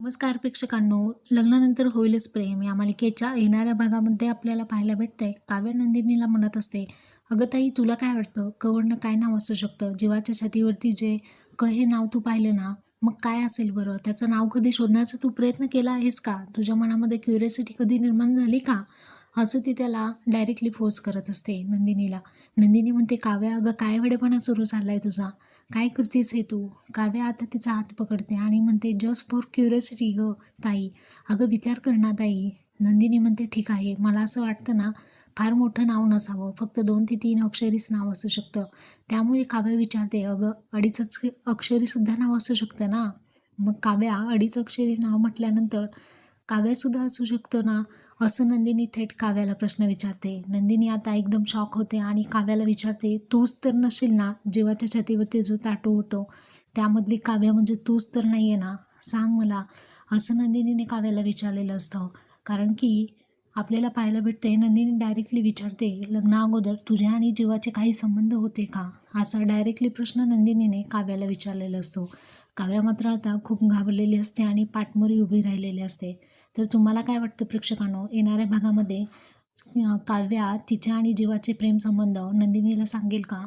नमस्कार प्रेक्षकांनो. लग्नानंतर होईलच प्रेम. या मालिकेच्या येणाऱ्या भागामध्ये आपल्याला पाहायला भेटतंय काव्या नंदिनीला म्हणत असते अगं ताई तुला काय वाटतं? कवडनं काय नाव असू शकतं? जीवाच्या छातीवरती जे क हे नाव तू पाहिलं ना मग काय असेल बरं? त्याचं नाव कधी शोधण्याचा तू प्रयत्न केला आहेस का? तुझ्या मनामध्ये क्युरियोसिटी कधी निर्माण झाली का? असं ती त्याला डायरेक्टली फोर्स करत असते नंदिनीला. नंदिनी म्हणते काव्या अगं काय वेडेपणा सुरू झाला आहे तुझा? काय करतेस हे तू? काव्या आता तिचा हात पकडते आणि म्हणते जस्ट फॉर क्युरियोसिटी ग ताई. अगं विचार कर ना ताई. नंदिनी म्हणते ठीक आहे. मला असं वाटतं ना फार मोठं नाव नसावं. फक्त दोन ते तीन अक्षरीच नाव असू शकतं. त्यामुळे काव्या विचारते अगं अडीच अक्षरीसुद्धा नाव असू शकतं ना? मग काव्या अडीच अक्षरी नाव म्हटल्यानंतर काव्यासुद्धा असू शकतं ना? असं नंदिनी थेट काव्याला प्रश्न विचारते. नंदिनी आता एकदम शॉक होते आणि काव्याला विचारते तूच तर नशील ना? जीवाच्या छातीवरती जो ताटू होतो त्यामधली काव्य म्हणजे तूच तर नाही आहे ना? सांग मला. असं नंदिनीने काव्याला विचारलेलं असतं. कारण की आपल्याला पाहायला भेटते नंदिनी डायरेक्टली विचारते लग्ना अगोदर तुझ्या आणि जीवाचे काही संबंध होते का? असा डायरेक्टली प्रश्न नंदिनीने काव्याला विचारलेला असतो. काव्या मात्र आता खूप घाबरलेली असते आणि पाठमोरी उभी राहिलेली असते. तर तुम्हाला काय वाटतं प्रेक्षकांनो? येणाऱ्या भागामध्ये काव्या तिच्या आणि जीवाचे प्रेम संबंध नंदिनीला सांगेल का?